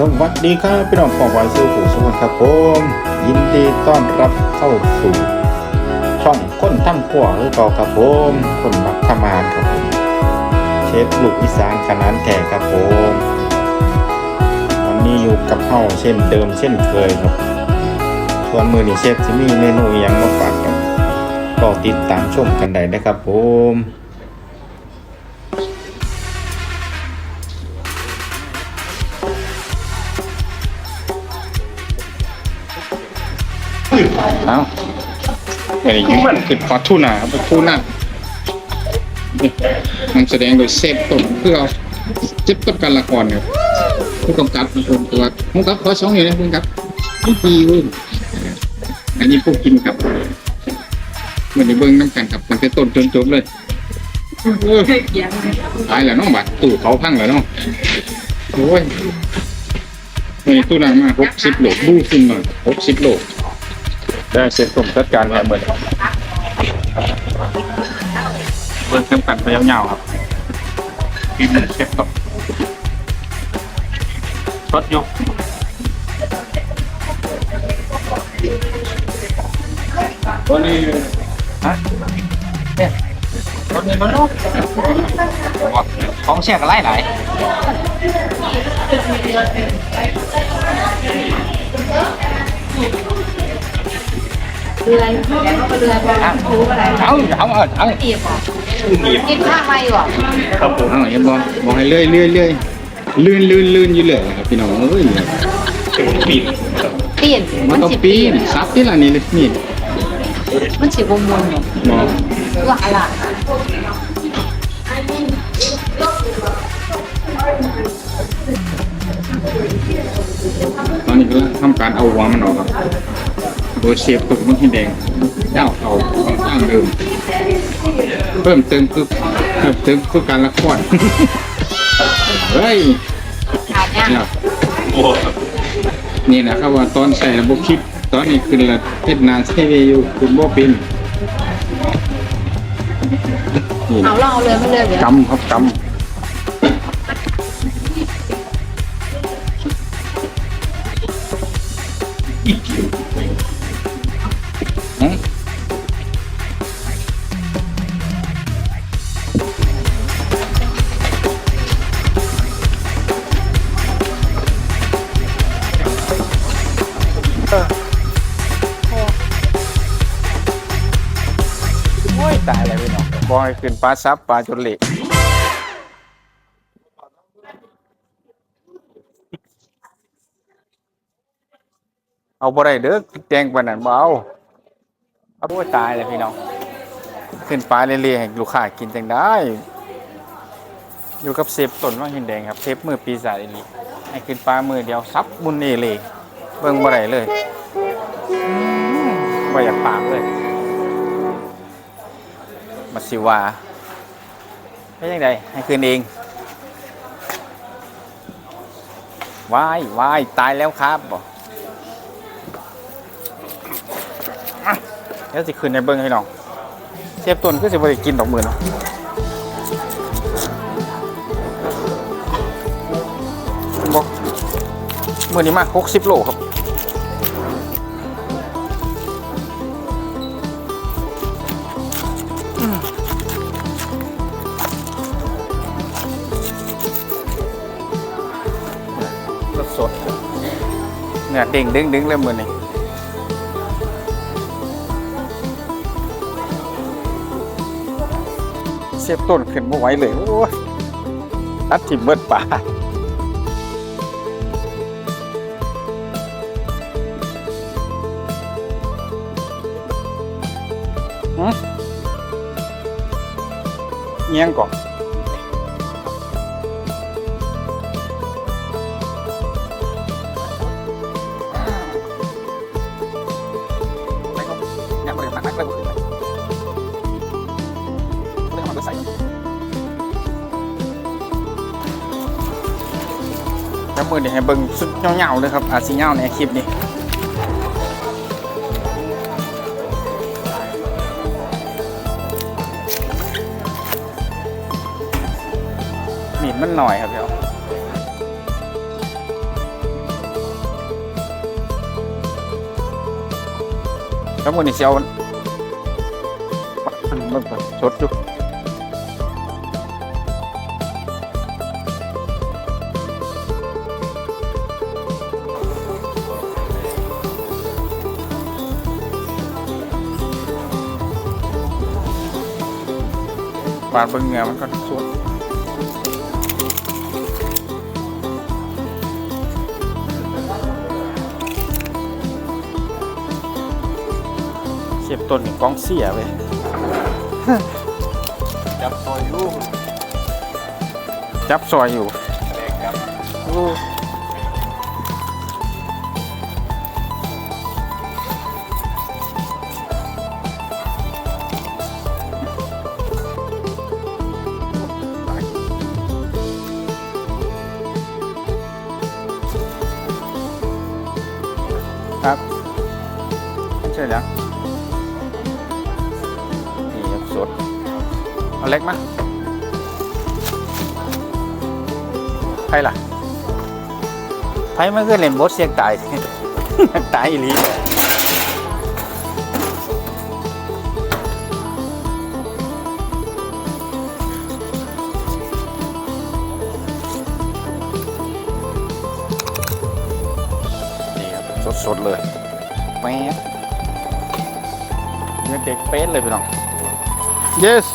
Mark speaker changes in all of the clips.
Speaker 1: สวัสดีครับพี่น้องของวายซิลผู้สวัสดีครับผมยินดีต้อนรับเข้าสู่ ช่องคนทำขัวหรือเปล่าครับผมคนมักทำงานครับผมเชฟลูกอีสานขนาดแท้ครับผมวันนี้อยู่กับเฮาเช่นเดิมเช่นเคยครับส่วนมือนี้เชฟจะมีเมนูยังมาฝากกันก็ติดตามชมกันได้นะครับผม เอาอันนี้ยังคือปลาทูน่าครับปลาทูน่านี่มันแสดงโดยเซฟต้นเพื่อเอาเจ็บต้นการละครครับผู้กำกับเป็นคนตัวผู้กำกับขอสองอย่างนะผู้กำกับผู้ปีเว้ยอันนี้ผู้กินครับเหมือนในเบิ้งน้ำกันครับมันเป็นต้นจนจบเลยเออตายแล้วเน้องบัดตู้เขาพังแล้วเนาะโอ้ยวันนี้ตู้นางมาหกสิบโลบู้ขึ้นมาหกสิบโลได้เสร็จผมจัดการแทนเหมื อนเบิร์เข้มกันไปยาวๆครับกินเชฟต่อทดยกตัวนี้ฮะเนี่ยตั วนี้มันลูกของเสียกันไล่ไหลาย
Speaker 2: เรือเรือรู้อะไร
Speaker 1: เอาเอาเอาเอา
Speaker 2: ตีบกินข้าวไม่หรอ
Speaker 1: ครับผมเอาอย่าบอกบอกให้เลื่อยเลื่อยเลื่อยลื่นลื่นลื่นอยู่เลยครับพี่น้องเอ้ย
Speaker 2: ปีนปีน
Speaker 1: มันต้องปีนซับที่ละนี่เลยมีด
Speaker 2: มันสีบมวนอยู่
Speaker 1: หมอ
Speaker 2: ว่าอะไร
Speaker 1: ตอนนี้ก็ทำการเอาหัวมันออกครับ โดยเชฟตุกมันที่แดงเจ้าเอาตั้งเดิม เพิ่มเติมคือเพิ่มเติมคือการละครเฮ้ย
Speaker 2: เนี่ย
Speaker 1: นี่นะครับว่าตอนใส่ระบบคลิปตอนนี้คือละเทศนานเซเวอยู่คุณบ่เป็น
Speaker 2: เอาเราเอาเลยไม่เลยเดี๋ยว
Speaker 1: กำครับกำ บอยขึ้นปลาซับปลาจนเละเอาบ่ได้เด้อแจงปานนั้นบ่เอาเอาโอ้ยตายแล้วพี่น้องขึ้นปลาเละๆให้ลูกค้ากินจังได้ อยู่กับเซฟต้นว่างหินแดงครับเซฟมือปีศาจอีหลีให้ขึ้นปลามือเดียวซับมุนเอเลยเบิ่งบ่ได้เลยบ่อยากปากเลย มาสิว่าไม่ยังไงให้คืนเองวายวายตายแล้วครับบอกอะเดี๋ยวสิคืนในเบิ้งให้น้องเชฟตุนก็สิบริกินดอกมือเนาะบอกมือนี้มากหกสิบโลครับ เนี่ยเด้งดึงดึงเลยมือนี่เสียบต้นขึ้นม่ไหวเลยโอ้ยตัดทิ่มเบิดป่าเงี้ยงก่อน แล้วมือเดี๋ยวให้เบิ้งสุดเงาๆเลยครับอาซีเงาในคลิปนี้มีดมันหน่อยครับเดี๋ยวแล้ำมือนี่เซียวมันชดจุ๊ ยู่ปาดเบิ่งเหงือมันก็สดเสียบต้นนี่กองเสียไป
Speaker 3: จับซอยลูก
Speaker 1: จับซอยอยู่
Speaker 3: แรกครับ
Speaker 1: ครับใช่แล้วนี่ครับสดเอาเล็กมาใครล่ะใครไม่เคยเล่นบดเสียงตายตายอีหลี สดๆเลยแป๊บเนื้อเด็กเป๊ะเลยพี่น้อง yes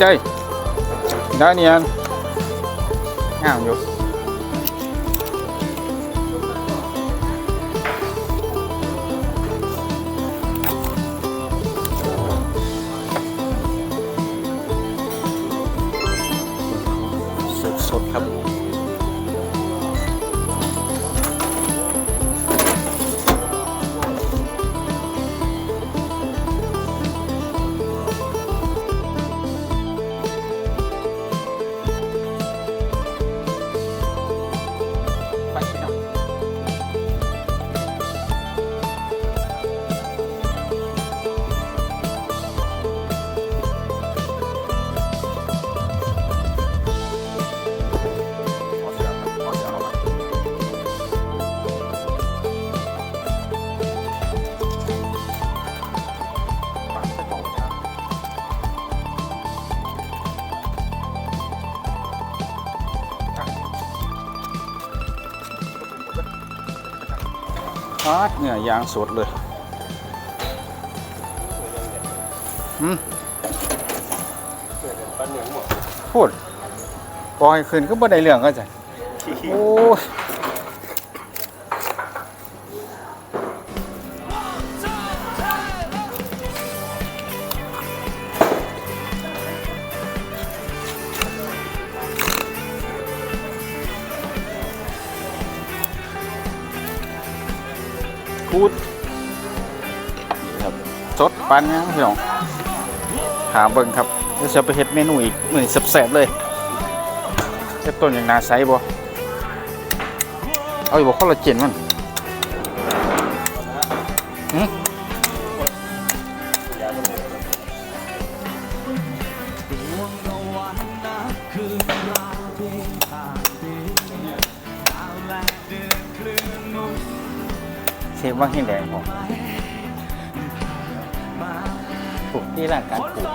Speaker 1: ได้ได้เนียนงามอยู่ ดเนื้อยางสดเลยอืม
Speaker 3: ปั้นเหนียงหมด
Speaker 1: พูดปล่อยคืนก็บ่ได้เรื่องก็จ้ะโอ้ย ครับสดปันยังพี่น้องหาเบิ่งครับเดี๋ยวจะไปเฮ็ดเมนูอีกเหมือนแซ่บๆเลยเฮ็ดต้นอย่างนาไซบ่เอาอยู่บ่คอลลาเจนมันหึเชฟว่าเห็นแดงบ่ ปลูกที่ร้านการปลูก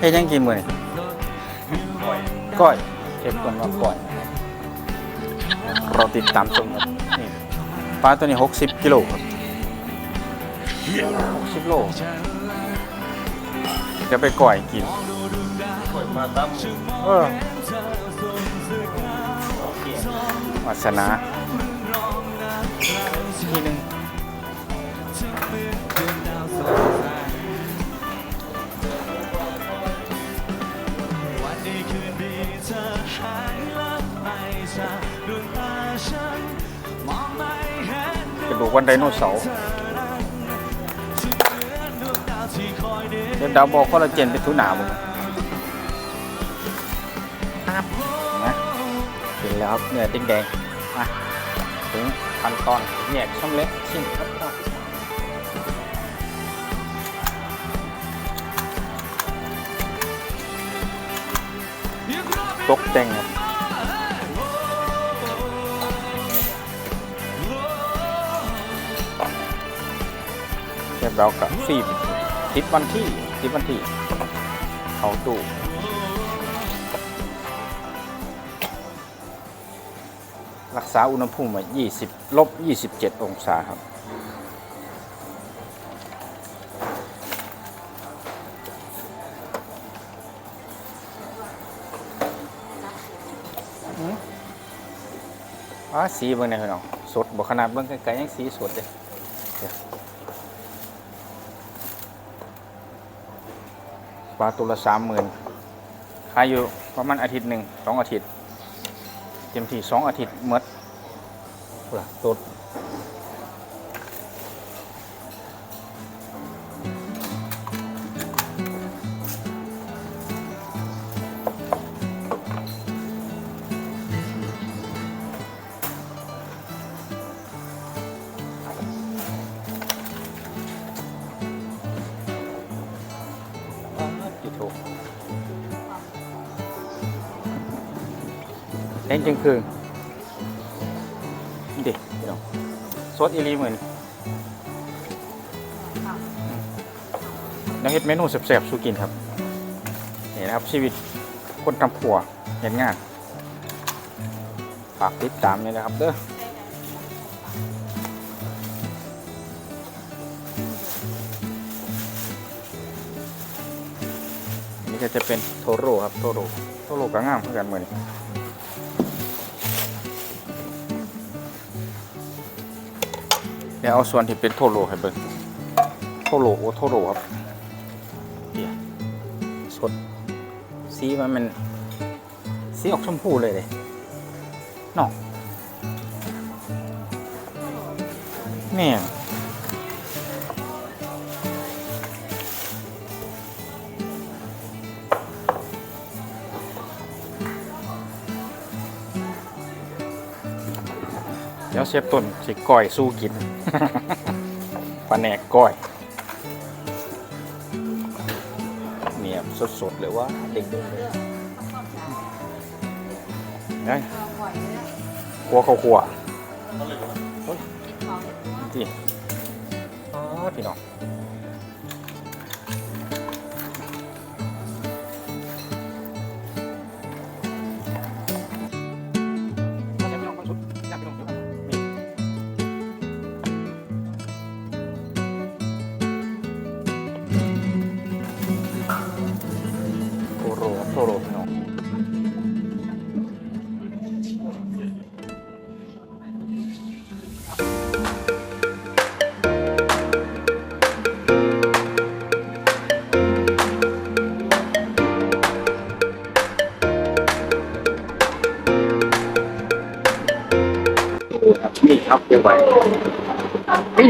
Speaker 1: เฮ็ดหยังกินมื้อนี้ก้อยเชฟคนว่าก้อยเราติดตามชมครับนี่ปลาตัวนี้ 60 กิโลครับ60โลจะไปก้อยกิน
Speaker 3: มาตั้ม
Speaker 1: เออวาสนาทีหนึ่ง กระดูกวันไดโนเสาร์เดี๋ยวดาวบอกคอลลาเจนเป็นทุนหนาหมดครับนะเห็นแล้วครับเนื้อแดงๆมาถึงขั้นตอนแยกช่องเล็กชิ้นครับ ตกแต่งครับเรียบเรากับฟิล์มติดวันที่ติดวันที่เขาตู้รักษาอุณหภูมิไว้20 ลบ 27 องศาครับ อ๋อสีเบิ่งได้พี่น้องสดบอกขนาดเบิ่งไกลๆยังสีสดเลยเดี๋ยวปลาตัวละสามหมื่นขายอยู่ประมาณอาทิตย์หนึ่งสองอาทิตย์เต็มที่สองอาทิตย์เมื่อตัว เล่นจึงคืนนี่ดิพี่น้องสดอีหลีเหมือนแล้วเฮ็ดเมนูแซ่บๆสู้กินครับนี่นะครับชีวิตคนทำครัวเห็นงานฝากติดตามนี่นะครับเด้อนนี่ก็จะเป็นโทโร่ครับโทโร่โทโร่ก็งามเหมือนกันเหมือน เดี๋ยวเอาส่วนที่เป็นโทโรให้เบิ่งโทโรโอโทโรครับเดี๋ยวสดสีมันมันสีออกชมพูเลยเลยนอกแม่ ดี๋ยวเชฟต้นสิก้อยสู้กินปลาแหนกก้อยเนี่ยสดๆเลยว่าเด็กๆเลยได้ครัวเขาครัวโอ้ยที่อ๋อพี่น้อง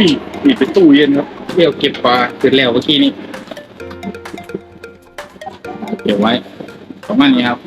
Speaker 1: นี่นี่เป็นตู้เย็นครับเที่ยวเก็บปลาเสร็จแล้วเมื่อกี้นี่เก็บไว้ประมาณนี้ครับ